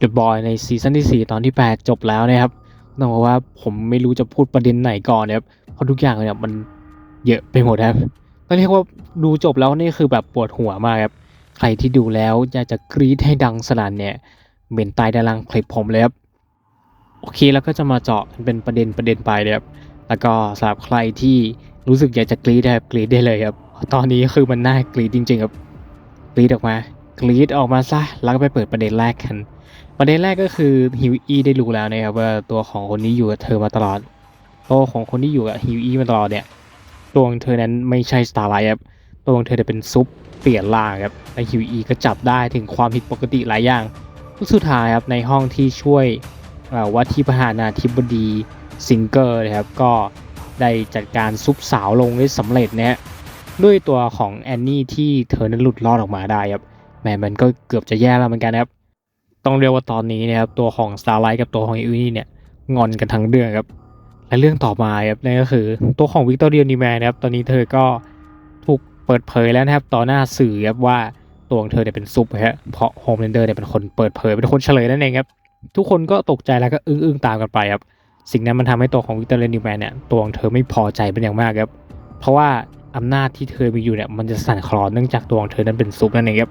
The Boy ในซีซั่นที่ 4 ตอนที่ 8 จบแล้วนะครับต้องบอกว่าผมไม่รู้จะพูดประเด็นไหนก่อนนะครับเพราะทุกอย่างเนี่ยมันเยอะไปหมดครับต้องเรียกว่าดูจบแล้วนี่คือแบบปวดหัวมากครับใครที่ดูแล้วอยากจะกรี๊ดให้ดังสนั่นเนี่ยเมนใต้ด้านล่างคลิปผมเลยครับโอเคแล้วก็จะมาเจาะเป็นประเด็นประเด็นไปเลยครับแล้วก็สำหรับใครที่รู้สึกอยากจะกรี๊ดนะครับกรี๊ดได้เลยครับตอนนี้คือมันน่ากรี๊ดจริงๆครับกรี๊ดออกมากรี๊ดออกมาซะแล้วก็ไปเปิดประเด็นแรกกัน ประเด็นแรกก็คือฮิวอีได้รู้แล้วนะครับว่าตัวของคนนี้อยู่กับเธอมาตลอดตัวของคนที่อยู่กับฮิวอีมาตลอดเนี่ยตัวของเธอนั้นไม่ใช่สตาร์ไลท์ครับตัวของเธอจะเป็นซุปเปลี่ยนล่างครับและฮิวอีก็จับได้ถึงความผิดปกติหลายอย่างสุดท้ายครับในห้องที่ช่วยว่าที่ประธานาธิบดีซิงเกอร์นะครับก็ได้จัดการซุปสาวลงได้สำเร็จนะฮะด้วยตัวของแอนนี่ที่เธอนั้นหลุดรอดออกมาได้ครับแหมมันก็เกือบจะแย่แล้วเหมือนกันครับ ต้องเรียกว่าตอนนี้นะครับตัวของ Starlight กับตัวของอิวนี่เนี่ยงอนกันทั้งเรื่องครับ และเรื่องต่อมาครับนั่นก็คือตัวของวิกตอเรียนีแมนนะครับตอนนี้เธอก็ถูกเปิดเผยแล้วนะครับต่อหน้าสื่อครับว่าตัวของเธอเนี่ยเป็นซุปฮะเพราะโฮมเรนเดอร์เนี่ยเป็นคนเปิดเผยเป็นคนเฉลยนั่นเองครับทุกคนก็ตกใจแล้วก็อึ้งๆตามกันไปครับสิ่งนั้นมันทำให้ตัวของวิกตอเรียนีแมนเนี่ยตัวของเธอไม่พอใจเป็นอย่างมากครับเพราะว่าอำนาจที่เธอมีอยู่เนี่ยมันจะสั่นคลอนเนื่องจากตัวของเธอนั้นเป็นซุปนั่นเองครับ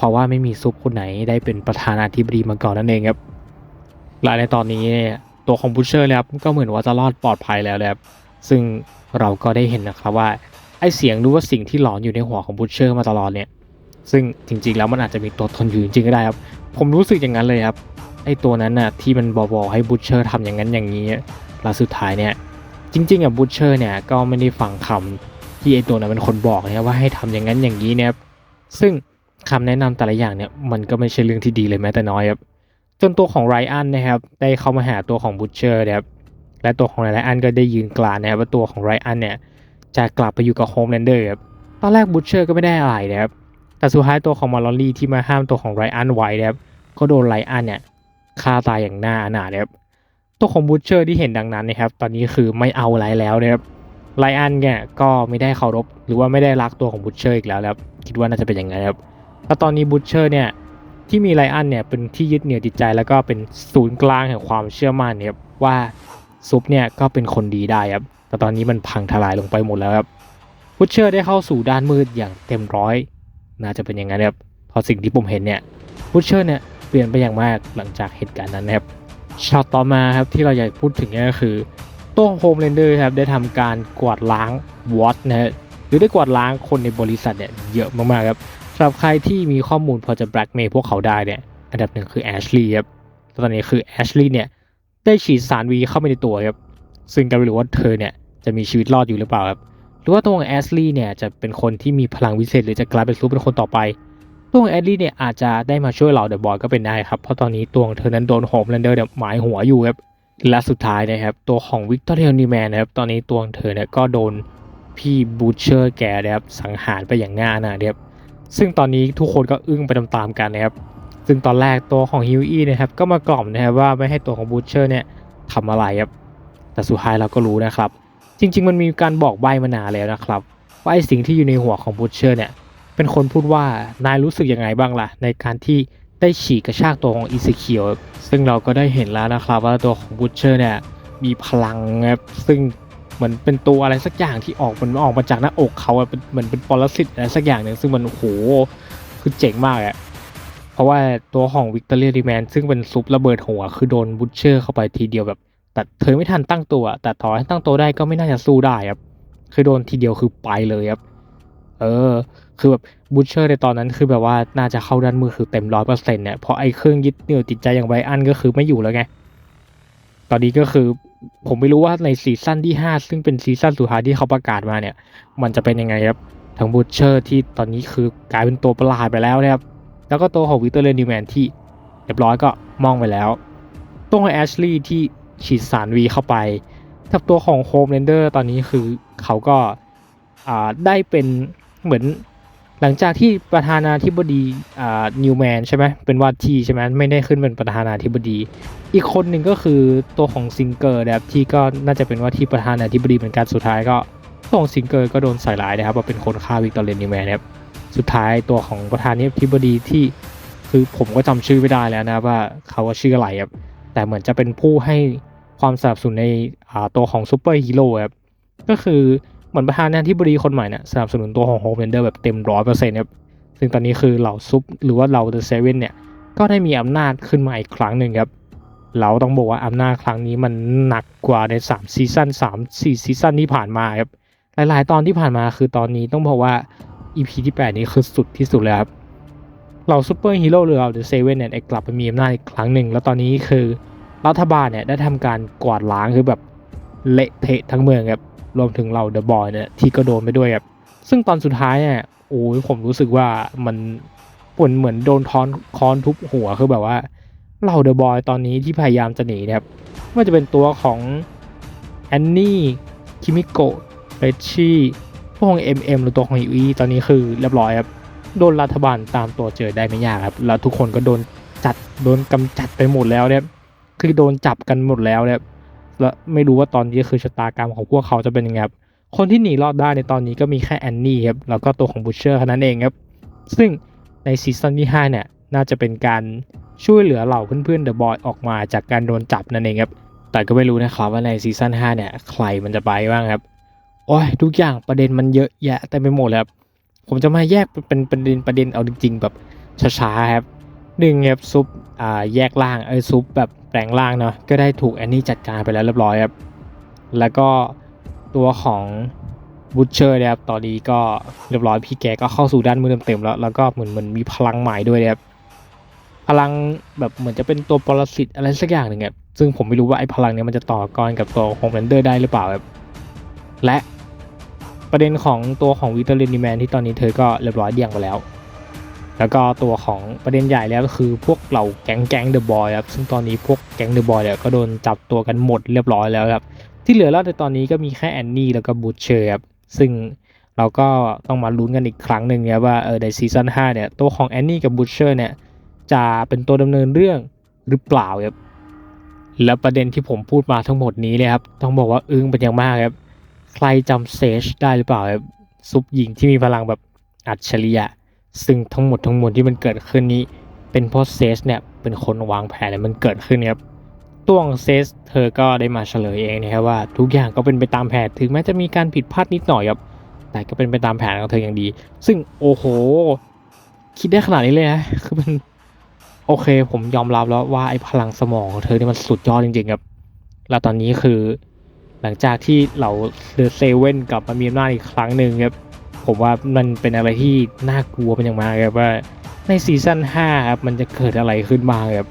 เพราะว่าไม่มีซุปคนไหนได้เป็นประธานาธิบดีมาก่อนนั่นเองครับและในตอนนี้ตัวของบูชเชอร์นะครับก็เหมือนว่าจะรอดปลอดภัยแล้วนะครับซึ่งเราก็ได้เห็นนะครับว่าไอเสียงหรู้ว่าสิ่งที่หลอนอยู่ในหัวของบูชเชอร์มาตลอดเนี่ย ซึ่งจริงๆแล้วมันอาจจะมีตัวตนอยู่จริงก็ได้ครับ ผมรู้สึกอย่างนั้นเลยครับไอตัวนั้นน่ะที่มันบอกๆให้บูชเชอร์ทำอย่างนั้นอย่างนี้แล้วสุดท้ายเนี่ยจริงๆอะบูชเชอร์เนี่ยก็ไม่ได้ฟังคำที่ไอตัวนั้นเป็นคนบอกนะว่าให้ทำอย่างนั้นอย่างนี้นะครับซึ่ง คำแนะนำแต่ละอย่างเนี่ยมันก็ไม่ใช่เรื่องที่ดีเลยแม้แต่น้อยครับจนตัวของไรอันนะครับได้เข้ามาหาตัวของบูชเชอร์นะครับและตัวของไรอันก็ได้ยืนกลานนะครับว่าตัวของไรอันเนี่ยจะกลับไปอยู่กับโฮมแลนเดอร์ครับตอนแรกบูชเชอร์ก็ไม่ได้อะไรนะครับแต่สุดท้ายตัวของมาลอรี่ที่มาห้ามตัวของไรอันไว้นะครับก็โดนไรอันเนี่ยฆ่าตายอย่างหน้าอนาถนะครับตัวของบูชเชอร์ที่เห็นดังนั้นนะครับตอนนี้คือไม่เอาไรแล้วนะครับไรอันเนี่ยก็ไม่ได้เคารพหรือว่าไม่ได้รักตัวของบูชเชอร์อีกแล้วนะครับคิดว่าน่าจะเป็นอย่างนั้นครับ แล้วตอนนี้บูชเชอร์เนี่ยที่มีไลอันเนี่ยเป็นที่ยึดเหนี่ยวจิตใจแล้วก็เป็นศูนย์กลางแห่งความเชื่อมั่นเนี่ยครับว่าซุปเนี่ยก็เป็นคนดีได้ครับแต่ตอนนี้มันพังทลายลงไปหมดแล้วครับพุชเชอร์ได้เข้าสู่ด้านมืดอย่างเต็มร้อย น่าจะเป็นอย่างนั้นครับพราะสิ่งที่ผมเห็นเนี่ยพุชเชอร์เนี่ยเปลี่ยนไปอย่างมากหลังจากเหตุการณ์นั้นนะครับช็อตต่อมาครับที่เราอยากพูดถึงก็คือตัวโฮมเรนเดอร์ครับได้ทำการกวาดล้างวอตนะฮะหรือได้กวาดล้างคนในบริษัทเนี่ยเยอะมากๆครับำหรับใครที่มีข้อมูลพอจะแบล็กเมย์พวกเขาได้เนี่ย อันดับหนึ่งคือแอชลีย์ครับตอนนี้คือแอชลีย์เนี่ยได้ฉีดสารวีเข้าไปในตัวครับ ซึ่งก็ไม่รู้ว่าเธอเนี่ยจะมีชีวิตรอดอยู่หรือเปล่าครับ หรือว่าตัวของแอชลีย์เนี่ยจะเป็นคนที่มีพลังวิเศษหรือจะกลายเป็นซูเปอร์คนต่อไป ตัวของแอชลีย์เนี่ยอาจจะได้มาช่วยเราเดอะบอยก็เป็นได้ครับ เพราะตอนนี้ตัวของเธอนั้นโดนโฮมแลนเดอร์เนี่ยหมายหัวอยู่ครับ และสุดท้ายนะครับตัวของวิกตอเรียนีแมนนะครับตอนนี้ตัวของเธอเนี่ยก็โดนพี่บูชเชอร์แกนะครับสังหารไปอย่างง่ายนะครับ ซึ่งตอนนี้ทุกคนก็อึ้งไปตามๆกันนะครับ ซึ่งตอนแรกตัวของฮิวอี้นะครับก็มากล่อมนะครับว่าไม่ให้ตัวของบูชเชอร์เนี่ยทำอะไรครับ แต่สุดท้ายเราก็รู้นะครับ จริง ๆ มันมีการบอกใบมานานแล้วนะครับว่าไอสิ่งที่อยู่ในหัวของบูชเชอร์เนี่ยเป็นคนพูดว่านายรู้สึกยังไงบ้างล่ะ ในการที่ได้ฉีกกระชากตัวของอีซิเคียวซึ่งเราก็ได้เห็นแล้วนะครับว่าตัวของบูชเชอร์เนี่ยมีพลังครับซึ่ง เหมือนเป็นตัวอะไรสักอย่างที่ออกมันออกมาจากหน้าอกเขาอะเป็นเหมือนเป็นปรสิตอะไรสักอย่างหนึ่งซึ่งมันโหคือเจ๋งมากอะเพราะว่าตัวของวิกตอเรียดีแมนซึ่งเป็นซุประเบิดหัว คือโดนบูชเชอร์เข้าไปทีเดียวแบบ แต่เธอไม่ทันตั้งตัว แต่ต่อให้ตั้งตัวได้ก็ไม่น่าจะสู้ได้ครับคือโดนทีเดียวคือไปเลยครับ เออ คือแบบบูชเชอร์ในตอนนั้นคือแบบว่าน่าจะเข้าด้านมือคือเต็มร้อยเปอร์เซ็นต์เนี่ยเพราะไอ้เครื่องยึดเหนี่ยวจิตใจอย่างไบรอันก็คือไม่อยู่แล้วไง ตอนนี้ก็คือผมไม่รู้ว่าในซีซั่นที่ 5 ซึ่งเป็นซีซั่นสุดท้ายที่เขาประกาศมาเนี่ย มันจะเป็นยังไงครับ ทั้งบูชเชอร์ที่ตอนนี้คือกลายเป็นตัวประหลาดไปแล้วนะครับ แล้วก็ตัวของวิกเตอร์เรนิวแมนที่เรียบร้อยก็มองไปแล้ว ตัวของแอชลีย์ที่ฉีดสารวีเข้าไป กับตัวของโฮมเรนเดอร์ตอนนี้คือเขาก็ได้เป็นเหมือน หลังจากที่ประธานาธิบดีอ่านิวแมนใช่ไหมเป็นว่าที่ใช่ไหมไม่ได้ขึ้นเป็นประธานาธิบดี อีกคนหนึ่งก็คือตัวของซิงเกอร์นะครับที่ก็น่าจะเป็นว่าที่ประธานาธิบดีเหมือนกันสุดท้ายก็ตัวของซิงเกอร์ก็โดนใส่ร้ายนะครับว่าเป็นคนฆ่าวิกตอเรียนิวแมนนะครับสุดท้ายตัวของประธานาธิบดีที่คือผมก็จำชื่อไม่ได้แล้วนะว่าเขาว่าชื่ออะไรครับแต่เหมือนจะเป็นผู้ให้ความสนับสนุนในอ่าตัวของซูเปอร์ฮีโร่ครับก็คือ เหมือนประธานาธิบดีคนใหม่เนี่ยสนับสนุนตัวของโฮมเ e นเดอร์แบบเต็มร้อยเปอร์เซ็นต์ครับซึ่งตอนนี้คือเหล่าซุปหรือว่าเหล่าเดอะเซเว่นเนี่ยก็ได้มีอำนาจขึ้นมาอีกครั้งหนึ่งครับ เราต้องบอกว่าอำนาจครั้งนี้มันหนักกว่าใน3ซีซั่น3 4ซีซั่นที่ผ่านมาครับหลายๆ ตอนที่ผ่านมาคือตอนนี้ต้องบอกว่า EP ที่ 8 นี้คือสุดที่สุดเลยครับเราซูเปอร์ฮีโร่หรือเราเดอะเซเว่นเนี่ยกลับไปมีอำนาจอีกครั้งหนึ่ง แล้วตอนนี้คือรัฐบาลเนี่ยได้ทำการกวาดล้างคือแบบเละเทะทั้งเมืองครับ รวมถึงเราเดอะบอยเนี่ยที่ก็โดนไปด้วยครับซึ่งตอนสุดท้ายเนี่ยโอ้ยผมรู้สึกว่ามันปนเหมือนโดนทอนคอนทุบหัวคือแบบว่าเราเดอะบอยตอนนี้ที่พยายามจะหนีเนะครับไม่ว่าจะเป็นตัวของแอนนี่คิมิโกะเรชชี่พวกของ MM หรือตัวของยูอีตอนนี้คือเรียบร้อยครับโดนรัฐบาลตามตัวเจอได้ไม่ยากครับแล้วทุกคนก็โดนจัดโดนกำจัดไปหมดแล้วเนี่ยคือโดนจับกันหมดแล้วเนี่ย แล้วไม่รู้ว่าตอนนี้คือชะตากรรมของพวกเขาจะเป็นยังไงครับคนที่หนีรอดได้ในตอนนี้ก็มีแค่แอนนี่ครับแล้วก็ตัวของบูชเชอร์แค่นั้นเองครับซึ่งในซีซั่นที่5เนี่ยน่าจะเป็นการช่วยเหลือเหล่าเพื่อนๆเดอะบอยออกมาจากการโดนจับนั่นเองครับแต่ก็ไม่รู้นะครับว่าในซีซั่น5เนี่ยใครมันจะไปบ้างครับโอ้ยทุกอย่างประเด็นมันเยอะแยะเต็มไปหมดเลยครับผมจะมาแยกเป็นประเด็นประเด็นเอาจริงๆแบบช้าๆครับ หนึ่งครับซุปอ่าแยกล่างเออซุปแบบแปลงล่างเนาะก็ได้ถูกแอนนี่จัดการไปแล้วเรียบร้อยครับแล้วก็ตัวของบูชเชอร์นะครับตอนนี้ก็เรียบร้อยพี่แกก็เข้าสู่ด้านมือเต็มๆแล้วแล้วก็เหมือนเหมือนมีพลังใหม่ด้วยนะครับพลังแบบเหมือนจะเป็นตัวปรสิตอะไรสักอย่างหนึ่งครับซึ่งผมไม่รู้ว่าไอ้พลังเนี้ยมันจะต่อกรกับตัวโฮมแลนเดอร์ได้หรือเปล่าครับและประเด็นของตัวของวิตาลินีแมนที่ตอนนี้เธอก็เรียบร้อยเดี่ยงไปแล้ว แล้วก็ตัวของประเด็นใหญ่แล้วก็คือพวกเหล่าแก๊งแก๊งเดอะบอยครับซึ่งตอนนี้พวกแก๊งเดอะบอยเนี่ยก็โดนจับตัวกันหมดเรียบร้อยแล้วครับ ที่เหลือแล้วในตอนนี้ก็มีแค่แอนนี่แล้วก็บูชเชอร์ครับซึ่งเราก็ต้องมาลุ้นกันอีกครั้งหนึ่งนะว่าเออในซีซั่น5เนี่ยตัวของแอนนี่กับบูชเชอร์เนี่ยจะเป็นตัวดำเนินเรื่องหรือเปล่าครับแล้วประเด็นที่ผมพูดมาทั้งหมดนี้เลยครับต้องบอกว่าอึ้งเป็นอย่างมากครับใครจำเซจได้หรือเปล่าครับซุปหญิงที่มีพลังแบบอัจฉริยะ ซึ่งทั้งหมดทั้งมวลที่มันเกิดขึ้นนี้ เป็นเพราะเซจเนี่ยเป็นคนวางแผนให้มันเกิดขึ้นครับตัวของเซจเธอก็ได้มาเฉลยเองนะครับว่าทุกอย่างก็เป็นไปตามแผนถึงแม้จะมีการผิดพลาดนิดหน่อยครับแต่ก็เป็นไปตามแผนของเธออย่างดี ซึ่งโอ้โห คิดได้ขนาดนี้เลยนะคือมันโอเค ผมยอมรับแล้วว่าไอ้พลังสมองของเธอเนี่ยมันสุดยอดจริงๆครับแล้วตอนนี้คือ หลังจากที่เราเดอะเซเว่นกลับมามีอำนาจอีกครั้งหนึ่งครับ ผมว่ามันเป็นอะไรที่น่ากลัวเป็นอย่างมากครับว่าในซีซั่น5ครับมันจะเกิดอะไรขึ้นมาครับ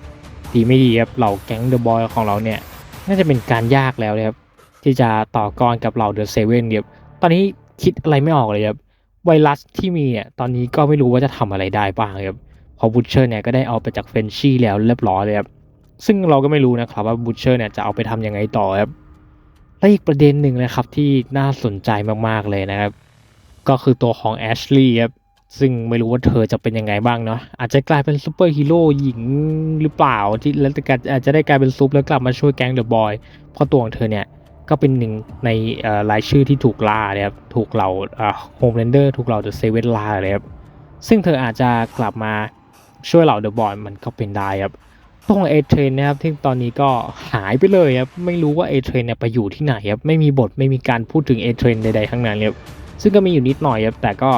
ดีไม่ดีครับเหล่าแก๊งเดอะบอยของเราเนี่ย น่าจะเป็นการยากแล้วนะครับที่จะต่อกรกับเหล่าเดอะเซเว่นครับตอนนี้คิดอะไรไม่ออกเลยครับไวรัสที่มีเนี่ยตอนนี้ก็ไม่รู้ว่าจะทำอะไรได้บ้างครับเพอบูชเชอร์เนี่ยก็ได้เอาไปจากเฟนชี่แล้วเรียบร้อยเลยครับซึ่งเราก็ไม่รู้นะครับว่าบูชเชอร์เนี่ยจะเอาไปทำยังไงต่อครับและอีกประเด็นหนึ่งนะครับที่น่าสนใจมากๆเลยนะครับ ก็คือตัวของแอชลีย์ครับซึ่งไม่รู้ว่าเธอจะเป็นยังไงบ้างเนาะอาจจะกลายเป็นซูเปอร์ฮีโร่หญิงหรือเปล่าที่แล้วแต่อาจจะได้กลายเป็นซุปแล้วกลับมาช่วยแก๊งเดอะบอยเพราะตัวของเธอเนี่ยก็เป็นหนึ่งในรายชื่อที่ถูกล่านะครับถูกเหล่าโฮมแลนเดอร์ถูกเหล่าเดอะเซเว่นล่าเลยครับซึ่งเธออาจจะกลับมาช่วยเหล่าเดอะบอยมันก็เป็นได้ครับตรงเอเทรนนะครับที่ตอนนี้ก็หายไปเลยครับไม่รู้ว่าเอเทรนเนี่ยไปอยู่ที่ไหนครับไม่มีบทไม่มีการพูดถึงเอเทรนใดๆทั้งนั้นครับ ซึ่งก็มีอยู่นิดหน่อยครับแต่ก็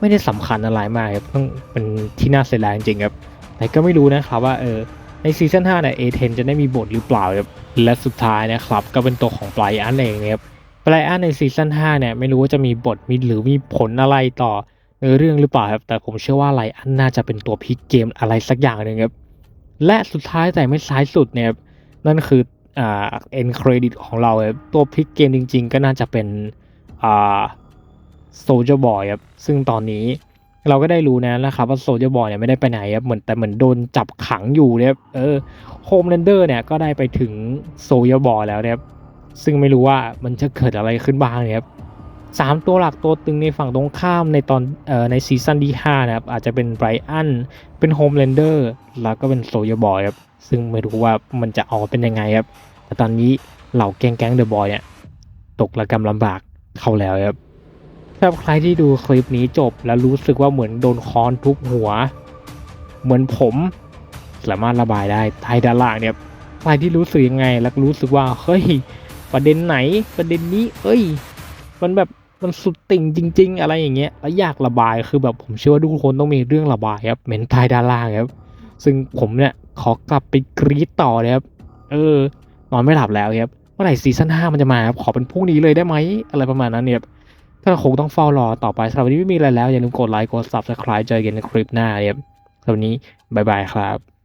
ไม่ได้สำคัญอะไรมากครับต้องเป็นที่น่าเสียดายจริงครับ แต่ก็ไม่รู้นะครับว่าเออในซีซั่น5เนี่ยเอเทนจะได้มีบทหรือเปล่าครับและสุดท้ายนะครับ ก็เป็นตัวของไบรอันเองนะครับไบรอันในซีซั่น5เนี่ยไม่รู้ว่าจะมีบทมีหรือมีผลอะไรต่อเนื้อเรื่องหรือเปล่าครับ แต่ผมเชื่อว่าไลอันน่าจะเป็นตัวพลิกเกมอะไรสักอย่างหนึ่งครับและสุดท้ายแต่ไม่ซ้ายสุดเนี่ยนั่นคืออ่าเอ็นเครดิตของเราครับตัวพลิกเกมจริง ๆ ก็น่าจะเป็นอ่า โซเจอร์บอยครับซึ่งตอนนี้เราก็ได้รู้นะนะครับว่าโซเจอร์บอยเนี่ยไม่ได้ไปไหนครับเหมือนแต่เหมือนโดนจับขังอยู่เนี่ยเออโฮมแลนเดอร์เนี่ยก็ได้ไปถึงโซเจอร์บอยแล้วเนี่ยซึ่งไม่รู้ว่ามันจะเกิดอะไรขึ้นบ้างเนี่ยครับสามตัวหลักตัวตึงในฝั่งตรงข้ามในตอนเอ่อในซีซั่นที่5นะครับอาจจะเป็นไบรอันเป็นโฮมแลนเดอร์แล้วก็เป็นโซยบอยครับซึ่งไม่รู้ว่ามันจะออกเป็นยังไงครับแต่ตอนนี้เหล่าแก๊งแก๊งเดอะบอยเนี่ยตกระกำลำบากเข้าแล้วครับ ถ้าใครที่ดูคลิปนี้จบแล้วรู้สึกว่าเหมือนโดนค้อนทุบหัว เหมือนผม สามารถระบายได้ใต้ด้านล่างเนี่ยใครที่รู้สึกยังไง แล้วรู้สึกว่าเฮ้ยประเด็นไหนประเด็นนี้ เอ้ย มันแบบมันสุดติ่งจริง ๆ อะไรอย่างเงี้ยแล้วอยากระบายคือแบบผมเชื่อว่าทุกคนต้องมีเรื่องระบายครับเหมนใต้ด้านล่างครับซึ่งผมเนี่ยขอกลับไปกรีดต่อเลยครับเออ นอนไม่หลับแล้วครับเมื่อไหร่ซีซั่นห้ามันจะมาครับขอเป็นพรุ่งนี้เลยได้ไหมอะไรประมาณนั้นเนี่ย ก็คงต้องเฝ้ารอต่อไปสำหรับวันนี้ไม่มีอะไรแล้ว อย่าลืมกดไลค์กด subscribe เจอกันในคลิปหน้าเรียครับสำหรับวันนี้บายบายครับ